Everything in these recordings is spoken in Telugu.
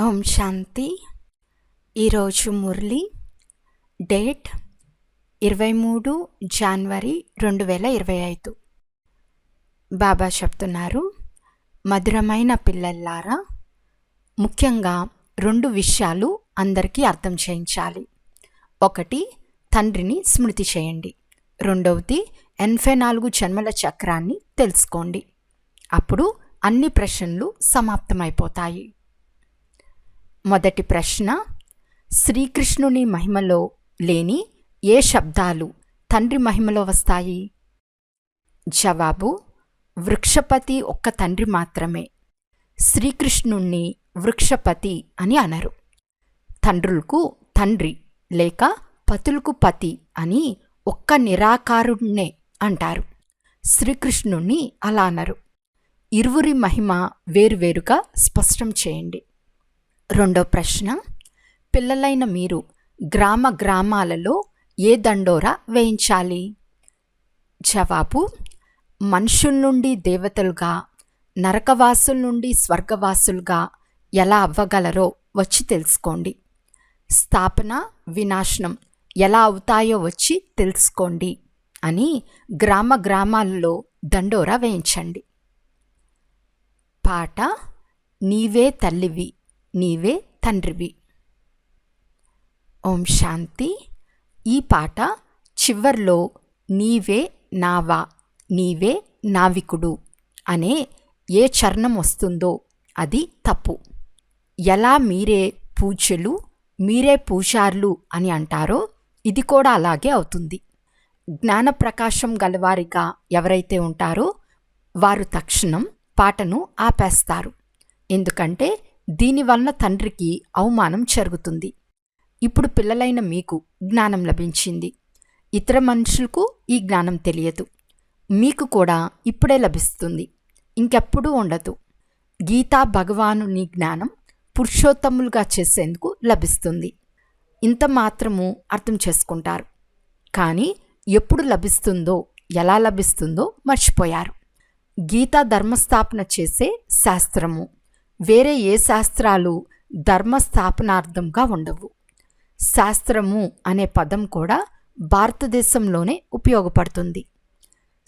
ఓం శాంతి. ఈరోజు మురళి డేట్ ఇరవై మూడు జనవరి రెండు వేల ఇరవై ఐదు. బాబా చెప్తున్నారు మధురమైన పిల్లల్లారా ముఖ్యంగా రెండు విషయాలు అందరికీ అర్థం చేయించాలి. ఒకటి తండ్రిని స్మృతి చేయండి. రెండవది ఎనభై నాలుగు జన్మల చక్రాన్ని తెలుసుకోండి. అప్పుడు అన్ని ప్రశ్నలు సమాప్తమైపోతాయి. మొదటి ప్రశ్న శ్రీకృష్ణుని మహిమలో లేని ఏ శబ్దాలు తండ్రి మహిమలో వస్తాయి? జవాబు వృక్షపతి ఒక్క తండ్రి మాత్రమే. శ్రీకృష్ణుణ్ణి వృక్షపతి అని అనరు. తండ్రులకు తండ్రి లేక పతులకు పతి అని ఒక్క నిరాకారుణ్ణే అంటారు. శ్రీకృష్ణుణ్ణి అలా అనరు. ఇరువురి మహిమ వేరువేరుగా స్పష్టం చేయండి. రెండో ప్రశ్న. పిల్లలైన మీరు గ్రామ గ్రామాలలో ఏ దండోరా వేయించాలి? జవాబు మనుషుల నుండి దేవతలుగా నరకవాసుల నుండి స్వర్గవాసులుగా ఎలా అవ్వగలరో వచ్చి తెలుసుకోండి. స్థాపన వినాశనం ఎలా అవుతాయో వచ్చి తెలుసుకోండి అని గ్రామ గ్రామాలలో దండోరా వేయించండి. పాట నీవే తల్లివి నీవే తండ్రివి. ఓం శాంతి. ఈ పాట చివర్లో నీవే నావా నీవే నావికుడు అనే ఏ చరణం వస్తుందో అది తప్పు. ఎలా మీరే పూజలు మీరే పూజార్లు అని అంటారో ఇది కూడా అలాగే అవుతుంది. జ్ఞాన ప్రకాశం గలవారిగా ఎవరైతే ఉంటారో వారు తక్షణం పాటను ఆపేస్తారు. ఎందుకంటే దీనివలన తండ్రికి అవమానం జరుగుతుంది. ఇప్పుడు పిల్లలైన మీకు జ్ఞానం లభించింది. ఇతర మనుషులకు ఈ జ్ఞానం తెలియదు. మీకు కూడా ఇప్పుడే లభిస్తుంది. ఇంకెప్పుడూ ఉండదు. గీతా భగవానుని జ్ఞానం పురుషోత్తములుగా చేసేందుకు లభిస్తుంది. ఇంత మాత్రము అర్థం చేసుకుంటారు. కానీ ఎప్పుడు లభిస్తుందో ఎలా లభిస్తుందో మర్చిపోయారు. గీతా ధర్మస్థాపన చేసే శాస్త్రము. వేరే ఏ శాస్త్రాలు ధర్మస్థాపనార్థంగా ఉండవు. శాస్త్రము అనే పదం కూడా భారతదేశంలోనే ఉపయోగపడుతుంది.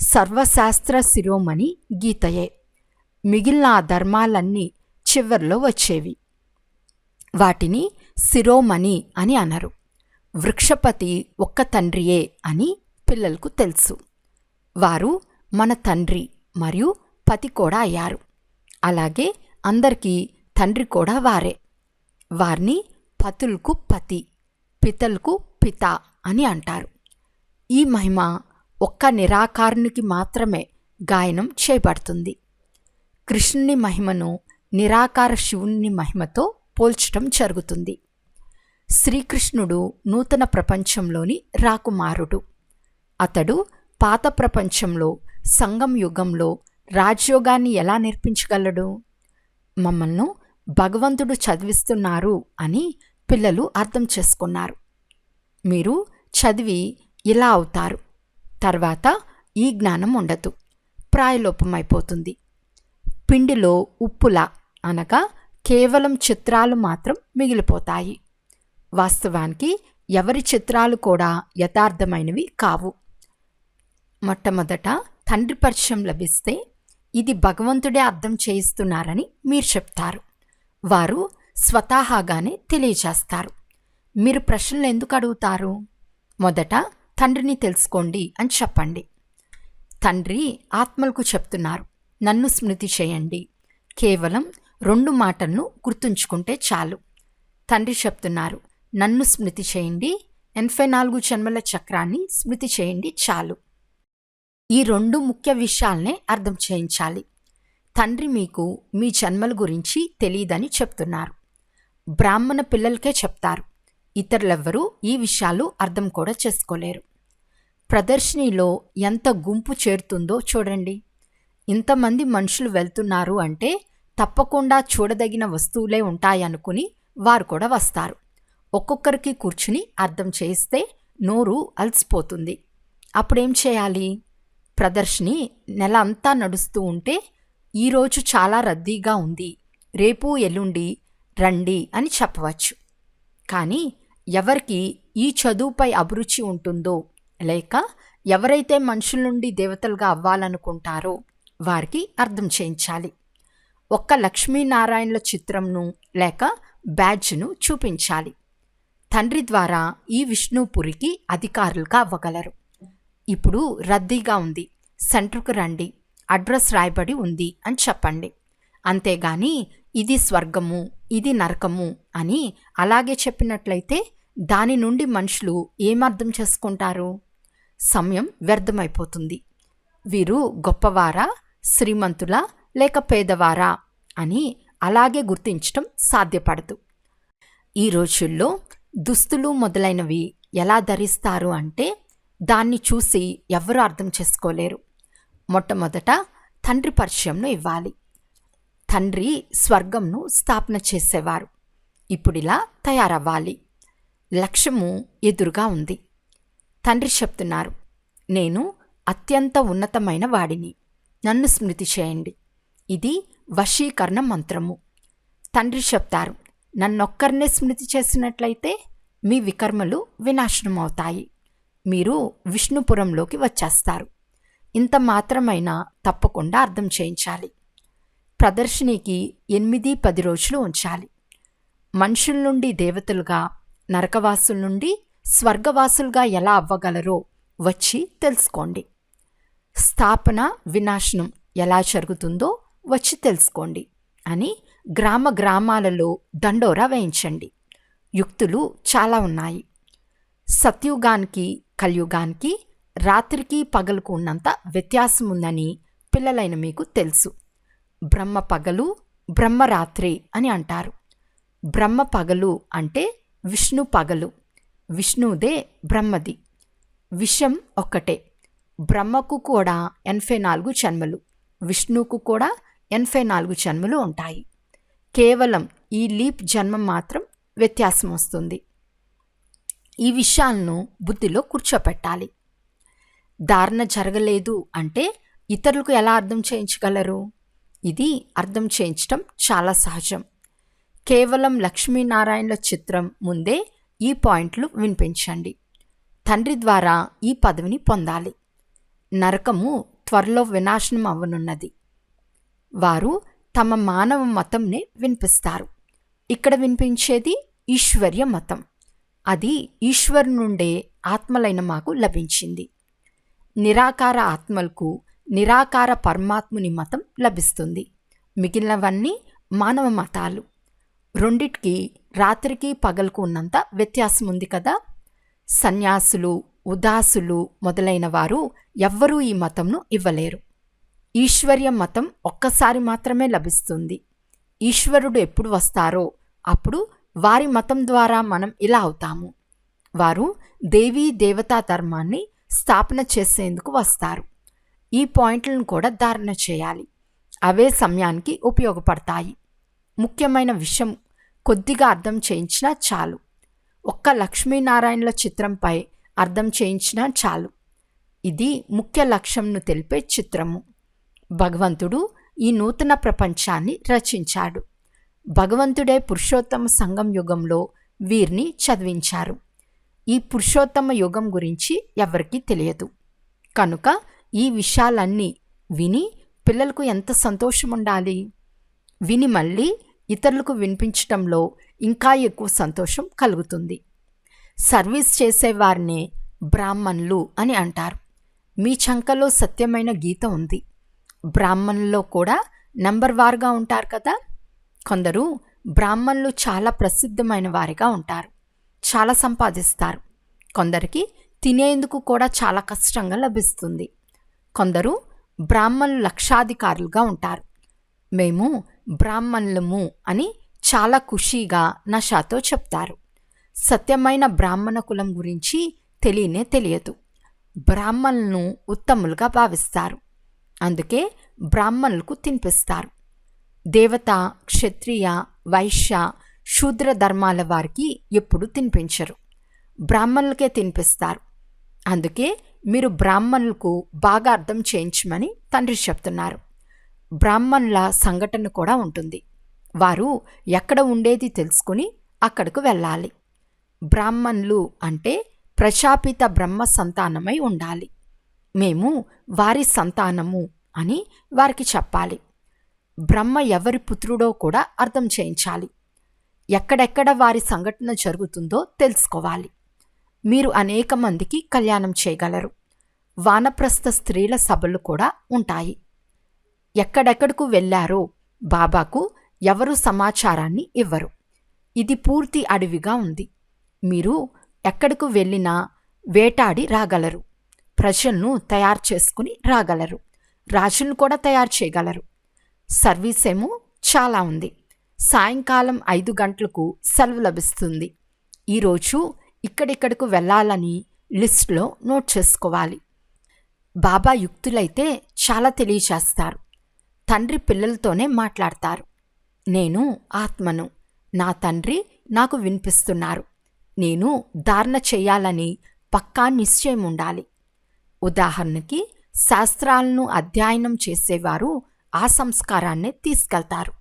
సర్వశాస్త్ర శిరోమణి గీతయే. మిగిలిన ఆ ధర్మాలన్నీ చివర్లో వచ్చేవి. వాటిని శిరోమణి అని అనరు. వృక్షపతి ఒక్క తండ్రియే అని పిల్లలకు తెలుసు. వారు మన తండ్రి మరియు పతి కూడా అయ్యారు. అలాగే అందరికీ తండ్రి కూడా వారే. వారిని పతులకు పతి పితలకు పిత అని అంటారు. ఈ మహిమ ఒక్క నిరాకారునికి మాత్రమే గాయనం చేయబడుతుంది. కృష్ణుని మహిమను నిరాకార శివుని మహిమతో పోల్చటం జరుగుతుంది. శ్రీకృష్ణుడు నూతన ప్రపంచంలోని రాకుమారుడు. అతడు పాత ప్రపంచంలో సంగం యుగంలో రాజ్యోగాన్ని ఎలా నేర్పించగలడు? మమ్మల్ని భగవంతుడు చదివిస్తున్నారు అని పిల్లలు అర్థం చేసుకున్నారు. మీరు చదివి ఇలా అవుతారు. తర్వాత ఈ జ్ఞానం ఉండదు. ప్రాయలోపమైపోతుంది. పిండిలో ఉప్పులా అనగా కేవలం చిత్రాలు మాత్రం మిగిలిపోతాయి. వాస్తవానికి ఎవరి చిత్రాలు కూడా యథార్థమైనవి కావు. మొట్టమొదట తండ్రి పరిచయం లభిస్తే ఇది భగవంతుడే అర్థం చేయిస్తున్నారని మీరు చెప్తారు. వారు స్వతహాగానే తెలియజేస్తారు. మీరు ప్రశ్నలు ఎందుకు అడుగుతారు? మొదట తండ్రిని తెలుసుకోండి అని చెప్పండి. తండ్రి ఆత్మలకు చెప్తున్నారు నన్ను స్మృతి చేయండి. కేవలం రెండు మాటలను గుర్తుంచుకుంటే చాలు. తండ్రి చెప్తున్నారు నన్ను స్మృతి చేయండి. ఎనభై నాలుగు జన్మల చక్రాన్ని స్మృతి చేయండి చాలు. ఈ రెండు ముఖ్య విషయాలనే అర్థం చేయించాలి. తండ్రి మీకు మీ జన్మల గురించి తెలియదని చెప్తున్నారు. బ్రాహ్మణ పిల్లలకే చెప్తారు. ఇతరులెవ్వరూ ఈ విషయాలు అర్థం కూడా చేసుకోలేరు. ప్రదర్శనిలో ఎంత గుంపు చేరుతుందో చూడండి. ఇంతమంది మనుషులు వెళ్తున్నారు అంటే తప్పకుండా చూడదగిన వస్తువులే ఉంటాయనుకుని వారు కూడా వస్తారు. ఒక్కొక్కరికి కూర్చుని అర్థం చేస్తే నోరు అలసిపోతుంది. అప్పుడేం చేయాలి? ప్రదర్శిని నెల అంతా నడుస్తూ ఉంటే ఈరోజు చాలా రద్దీగా ఉంది. రేపు ఎల్లుండి రండి అని చెప్పవచ్చు. కానీ ఎవరికి ఈ చదువుపై అభిరుచి ఉంటుందో లేక ఎవరైతే మనుషుల నుండి దేవతలుగా అవ్వాలనుకుంటారో వారికి అర్థం చేయించాలి. ఒక్క లక్ష్మీనారాయణల చిత్రంను లేక బ్యాడ్జ్ను చూపించాలి. తండ్రి ద్వారా ఈ విష్ణుపురికి అధికారులుగా అవ్వగలరు. ఇప్పుడు రద్దీగా ఉంది. సెంటర్కు రండి. అడ్రస్ రాయబడి ఉంది అని చెప్పండి. అంతేగాని ఇది స్వర్గము ఇది నరకము అని అలాగే చెప్పినట్లయితే దాని నుండి మనుషులు ఏమర్థం చేసుకుంటారు? సమయం వ్యర్థమైపోతుంది. వీరు గొప్పవారా శ్రీమంతులా లేక పేదవారా అని అలాగే గుర్తించటం సాధ్యపడదు. ఈ రోజుల్లో దుస్తులు మొదలైనవి ఎలా ధరిస్తారు అంటే దాన్ని చూసి ఎవరు అర్థం చేసుకోలేరు. మొట్టమొదట తండ్రి పరిచయంను ఇవ్వాలి. తండ్రి స్వర్గంను స్థాపన చేసేవారు. ఇప్పుడిలా తయారవ్వాలి. లక్ష్యము ఎదురుగా ఉంది. తండ్రి చెప్తున్నారు నేను అత్యంత ఉన్నతమైన వాడిని. నన్ను స్మృతి చేయండి. ఇది వశీకరణ మంత్రము. తండ్రి చెప్తారు నన్నొక్కరినే స్మృతి చేసినట్లయితే మీ వికర్మలు వినాశనం అవుతాయి మీరు విష్ణుపురంలోకి వచ్చేస్తారు. ఇంత మాత్రమైనా తప్పకుండా అర్థం చేయించాలి. ప్రదర్శనికి ఎనిమిది పది రోజులు ఉంచాలి. మనుషుల నుండి దేవతలుగా నరకవాసుల నుండి స్వర్గవాసులుగా ఎలా అవ్వగలరో వచ్చి తెలుసుకోండి. స్థాపన వినాశనం ఎలా జరుగుతుందో వచ్చి తెలుసుకోండి అని గ్రామ గ్రామాలలో దండోరా వేయించండి. యుక్తులు చాలా ఉన్నాయి. సత్యుగానికి కలియుగానికి రాత్రికి పగలకు ఉన్నంత వ్యత్యాసం ఉందని పిల్లలైన మీకు తెలుసు. బ్రహ్మ పగలు బ్రహ్మరాత్రి అని అంటారు. బ్రహ్మ పగలు అంటే విష్ణు పగలు. విష్ణుదే బ్రహ్మది. విషం ఒక్కటే. బ్రహ్మకు కూడా ఎనభై నాలుగు జన్మలు. విష్ణువుకు కూడా ఎనభై నాలుగు జన్మలు ఉంటాయి. కేవలం ఈ లీప్ జన్మ మాత్రం వ్యత్యాసం వస్తుంది ఈ విషయాలను బుద్ధిలో కూర్చోపెట్టాలి. ధారణ జరగలేదు అంటే ఇతరులకు ఎలా అర్థం చేయించగలరు? ఇది అర్థం చేయించటం చాలా సహజం. కేవలం లక్ష్మీనారాయణల చిత్రం ముందే ఈ పాయింట్లు వినిపించండి. తండ్రి ద్వారా ఈ పదవిని పొందాలి. నరకము త్వరలో వినాశనం అవ్వనున్నది. వారు తమ మానవ మతంనే వినిపిస్తారు. ఇక్కడ వినిపించేది ఈశ్వర్య మతం. అది ఈశ్వరు నుండే ఆత్మలైన మాకు లభించింది. నిరాకార ఆత్మలకు నిరాకార పరమాత్ముని మతం లభిస్తుంది. మిగిలినవన్నీ మానవ మతాలు. రెండిటికి రాత్రికి పగలకు ఉన్నంత వ్యత్యాసం ఉంది కదా? సన్యాసులు ఉదాసులు మొదలైన వారు ఎవ్వరూ ఈ మతంను ఇవ్వలేరు. ఈశ్వర్య మతం ఒక్కసారి మాత్రమే లభిస్తుంది. ఈశ్వరుడు ఎప్పుడు వస్తారో అప్పుడు వారి మతం ద్వారా మనం ఇలా అవుతాము. వారు దేవీ దేవతా ధర్మాన్ని స్థాపన చేసేందుకు వస్తారు. ఈ పాయింట్లను కూడా ధారణ చేయాలి. అవే సమయానికి ఉపయోగపడతాయి. ముఖ్యమైన విషయం కొద్దిగా అర్థం చేయించినా చాలు. ఒక్క లక్ష్మీనారాయణల చిత్రంపై అర్థం చేయించినా చాలు. ఇది ముఖ్య లక్ష్యంను తెలిపే చిత్రము. భగవంతుడు ఈ నూతన ప్రపంచాన్ని రచించాడు. భగవంతుడే పురుషోత్తమ సంఘం యుగంలో వీరిని చదివించారు. ఈ పురుషోత్తమ యుగం గురించి ఎవరికీ తెలియదు. కనుక ఈ విషయాలన్నీ విని పిల్లలకు ఎంత సంతోషం ఉండాలి విని మళ్ళీ ఇతరులకు వినిపించటంలో ఇంకా ఎక్కువ సంతోషం కలుగుతుంది. సర్వీస్ చేసేవారినే బ్రాహ్మణులు అని అంటారు. మీ చంకలో సత్యమైన గీత ఉంది. బ్రాహ్మణుల్లో కూడా నెంబర్ వారుగా ఉంటారు కదా? కొందరు బ్రాహ్మణులు చాలా ప్రసిద్ధమైన వారిగా ఉంటారు. చాలా సంపాదిస్తారు. కొందరికి తినేందుకు కూడా చాలా కష్టంగా లభిస్తుంది. కొందరు బ్రాహ్మణులు లక్షాధికారులుగా ఉంటారు. మేము బ్రాహ్మణులము అని చాలా ఖుషీగా నషాతో చెప్తారు. సత్యమైన బ్రాహ్మణ కులం గురించి తెలియనే తెలియదు. బ్రాహ్మణులను ఉత్తములుగా భావిస్తారు. అందుకే బ్రాహ్మణులకు తినిపిస్తారు. దేవత క్షత్రియ వైశ్య శూద్ర ధర్మాల వారికి ఎప్పుడు తినిపించరు. బ్రాహ్మణులకే తినిపిస్తారు. అందుకే మీరు బ్రాహ్మణులకు బాగా అర్థం చేయించమని తండ్రి చెప్తున్నారు. బ్రాహ్మణుల సంఘటన కూడా ఉంటుంది. వారు ఎక్కడ ఉండేది తెలుసుకుని అక్కడకు వెళ్ళాలి. బ్రాహ్మణులు అంటే ప్రశాపిత బ్రహ్మ సంతానమై ఉండాలి. మేము వారి సంతానము అని వారికి చెప్పాలి. బ్రహ్మ ఎవరి పుత్రుడో కూడా అర్థం చేయించాలి. ఎక్కడెక్కడ వారి సంఘటన జరుగుతుందో తెలుసుకోవాలి. మీరు అనేక మందికి కళ్యాణం చేయగలరు. వానప్రస్థ స్త్రీల సభలు కూడా ఉంటాయి. ఎక్కడెక్కడకు వెళ్ళారో బాబాకు ఎవరు సమాచారాన్ని ఇవ్వరు. ఇది పూర్తి అడవిగా ఉంది. మీరు ఎక్కడకు వెళ్ళినా వేటాడి రాగలరు. ప్రజలను తయారు చేసుకుని రాగలరు. రాజులను కూడా తయారు చేయగలరు. సర్వీస్ ఏమో చాలా ఉంది. సాయంకాలం ఐదు గంటలకు సెలవు లభిస్తుంది. ఈరోజు ఇక్కడిక్కడకు వెళ్ళాలని లిస్ట్లో నోట్ చేసుకోవాలి. బాబా యుక్తులైతే చాలా తెలియచేస్తారు తండ్రి పిల్లలతోనే మాట్లాడతారు. నేను ఆత్మను నా తండ్రి నాకు వినిపిస్తున్నారు. నేను ధారణ చేయాలని పక్కా నిశ్చయం ఉండాలి ఉదాహరణకి శాస్త్రాలను అధ్యయనం చేసేవారు ఆ సంస్కారాన్నే తీసుకెళ్తారు.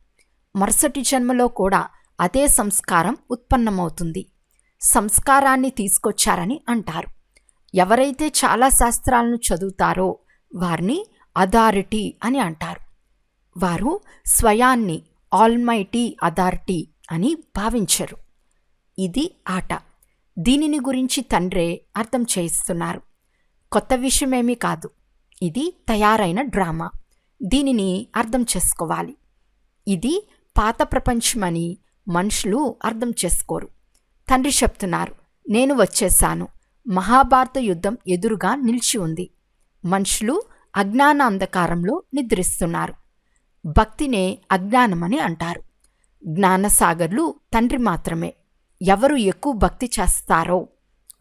మరుసటి జన్మలో కూడా అదే సంస్కారం ఉత్పన్నమవుతుంది. సంస్కారాన్ని తీసుకొచ్చారని అంటారు. ఎవరైతే చాలా శాస్త్రాలను చదువుతారో వారిని అథారిటీ అని అంటారు. వారు స్వయాన్ని ఆల్మైటీ అథారిటీ అని భావించరు. ఇది ఆట. దీనిని గురించి తండ్రే అర్థం చేయిస్తున్నారు. కొత్త విషయమేమీ కాదు. ఇది తయారైన డ్రామా. దీనిని అర్థం చేసుకోవాలి. ఇది పాత ప్రపంచమని మనుషులు అర్థం చేసుకోరు. తండ్రి చెప్తున్నారు నేను వచ్చేశాను మహాభారత యుద్ధం ఎదురుగా నిలిచి ఉంది. మనుషులు అజ్ఞాన అంధకారంలో నిద్రిస్తున్నారు. భక్తినే అజ్ఞానమని అంటారు. జ్ఞానసాగర్లు తండ్రి మాత్రమే. ఎవరు ఎక్కువ భక్తి చేస్తారో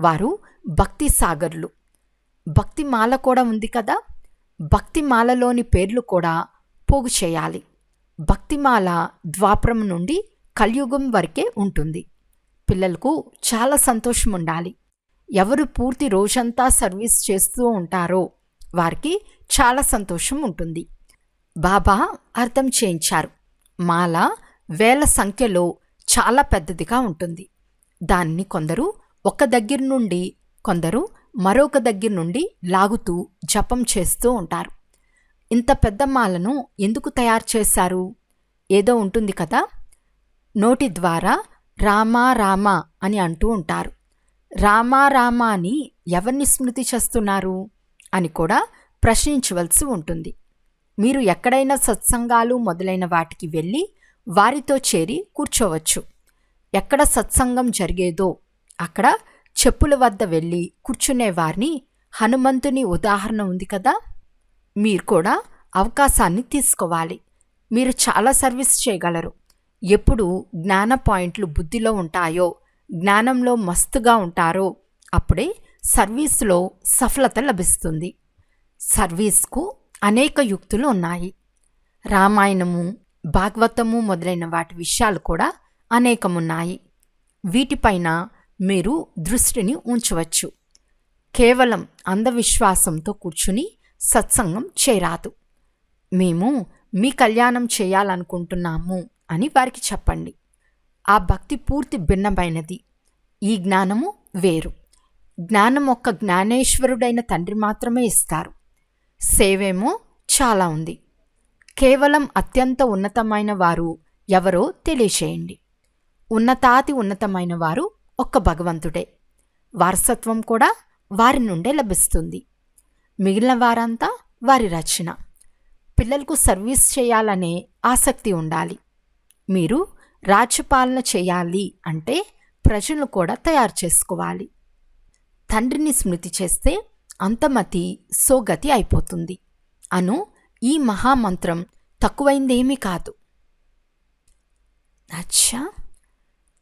వారు భక్తి సాగర్లు భక్తి మాల కూడా ఉంది కదా? భక్తిమాలలోని పేర్లు కూడా పోగు చేయాలి. భక్తిమాల ద్వాపరం నుండి కలియుగం వరకే ఉంటుంది. పిల్లలకు చాలా సంతోషం ఉండాలి ఎవరు పూర్తి రోజంతా సర్వీస్ చేస్తూ ఉంటారో వారికి చాలా సంతోషం ఉంటుంది. బాబా అర్థం చేయించారు. మాల వేల సంఖ్యలో చాలా పెద్దదిగా ఉంటుంది. దాన్ని కొందరు ఒక దగ్గర నుండి కొందరు మరొక దగ్గర నుండి లాగుతూ జపం చేస్తూ ఉంటారు. ఇంత పెద్ద మాలను ఎందుకు తయారు చేశారు? ఏదో ఉంటుంది కదా? నోటి ద్వారా రామా రామా అని అంటూ ఉంటారు. రామా రామా అని ఎవరిని స్మృతి చేస్తున్నారు? అని కూడా ప్రశ్నించవలసి ఉంటుంది. మీరు ఎక్కడైనా సత్సంగాలు మొదలైన వాటికి వెళ్ళి వారితో చేరి కూర్చోవచ్చు. ఎక్కడ సత్సంగం జరిగేదో అక్కడ చెప్పుల వద్ద వెళ్ళి కూర్చునే వారిని హనుమంతుని ఉదాహరణ ఉంది కదా? మీరు కూడా అవకాశాన్ని తీసుకోవాలి. మీరు చాలా సర్వీస్ చేయగలరు. ఎప్పుడు జ్ఞాన పాయింట్లు బుద్ధిలో ఉంటాయో జ్ఞానంలో మస్తుగా ఉంటారో అప్పుడే సర్వీస్లో సఫలత లభిస్తుంది. సర్వీస్కు అనేక యుక్తులు ఉన్నాయి. రామాయణము భాగవతము మొదలైన వాటి విషయాలు కూడా అనేకమున్నాయి. వీటిపైన మీరు దృష్టిని ఉంచవచ్చు. కేవలం అంధవిశ్వాసంతో కూర్చుని సత్సంగం చేరాదు మేము మీ కళ్యాణం చేయాలనుకుంటున్నాము అని వారికి చెప్పండి. ఆ భక్తి పూర్తి భిన్నమైనది. ఈ జ్ఞానము వేరు. జ్ఞానం ఒక్క జ్ఞానేశ్వరుడైన తండ్రి మాత్రమే ఇస్తారు. సేవేమో చాలా ఉంది. కేవలం అత్యంత ఉన్నతమైన వారు ఎవరో తెలియచేయండి. ఉన్నతాతి ఉన్నతమైన వారు ఒక్క భగవంతుడే. వారసత్వం కూడా వారి నుండే లభిస్తుంది. మిగిలిన వారంతా వారి రచన పిల్లలకు సర్వీస్ చేయాలనే ఆసక్తి ఉండాలి. మీరు రాజ్యపాలన చేయాలి అంటే ప్రజలను కూడా తయారు చేసుకోవాలి. తండ్రిని స్మృతి చేస్తే అంతమతి సోగతి అయిపోతుంది. అను ఈ మహామంత్రం తక్కువైందేమీ కాదు. అచ్చా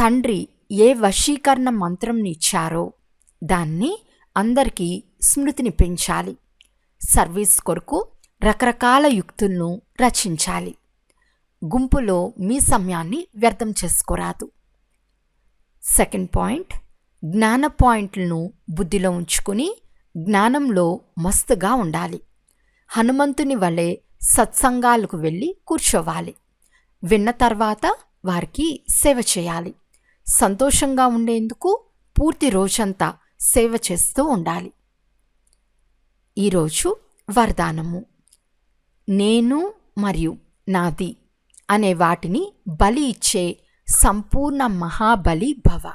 తండ్రి ఏ వశీకరణ మంత్రంని ఇచ్చారో దాన్ని అందరికీ స్మృతిని పెంచాలి. సర్వీస్ కొరకు రకరకాల యుక్తులను రచించాలి. గుంపులో మీ సమయాన్ని వ్యర్థం చేసుకోరాదు. సెకండ్ పాయింట్ జ్ఞాన పాయింట్లను బుద్ధిలో ఉంచుకుని జ్ఞానంలో మస్తుగా ఉండాలి. హనుమంతుని వలె సత్సంగాలకు వెళ్ళి కూర్చోవాలి. విన్న తర్వాత వారికి సేవ చేయాలి. సంతోషంగా ఉండేందుకు పూర్తి రోజంతా సేవ చేస్తూ ఉండాలి. ఈరోజు వరదానము. నేను మరియు నాది అనే వాటిని బలి ఇచ్చే సంపూర్ణ మహాబలి భవ.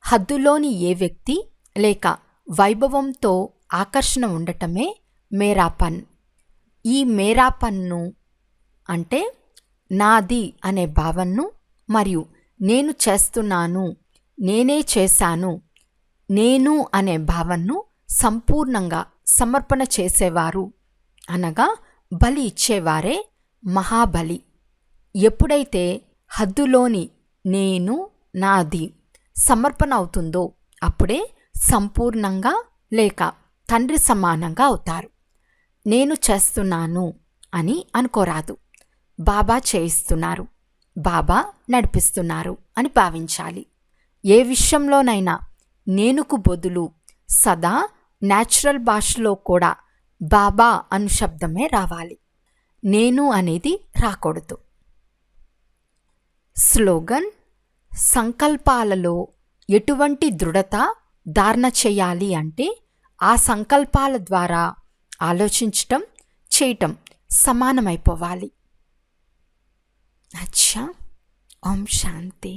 హద్దులోని ఏ వ్యక్తి లేక వైభవంతో ఆకర్షణ ఉండటమే మేరాపన్. ఈ మేరాపన్ను అంటే నాది అనే భావనను మరియు నేను చేస్తున్నాను నేనే చేశాను నేను అనే భావనను సంపూర్ణంగా సమర్పణ చేసేవారు. అనగా బలి ఇచ్చేవారే మహాబలి. ఎప్పుడైతే హద్దులోని నేను నాది సమర్పణ అవుతుందో అప్పుడే సంపూర్ణంగా లేక తండ్రి సమానంగా అవుతారు. నేను చేస్తున్నాను అని అనుకోరాదు. బాబా చేయిస్తున్నారు. బాబా నడిపిస్తున్నారు అని భావించాలి. ఏ విషయంలోనైనా నేనుకు బదులు సదా న్యాచురల్ భాషలో కూడా బాబా అను శబ్దమే రావాలి. నేను అనేది రాకూడదు. స్లోగన్ సంకల్పాలలో ఎటువంటి దృఢత ధారణ చేయాలి అంటే ఆ సంకల్పాల ద్వారా ఆలోచించటం చేయటం సమానమైపోవాలి. అచ్చా ఓం శాంతి